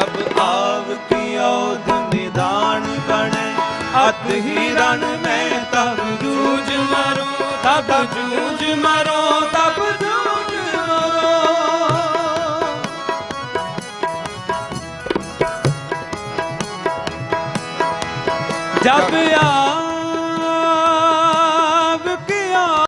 ਸਭ ਆਵ ਕੀ ਔਦ ਨਿਦਾਨ ਅਤ ਹੀ ਰਣ ਮੈਂ ਤਬ ਜੂਝ ਮਰੋ ਤਬ ਜੂਝ ਮਰੋ ਤਬ ਜੂਝ ਮਰੋ। ਜਬ ਆ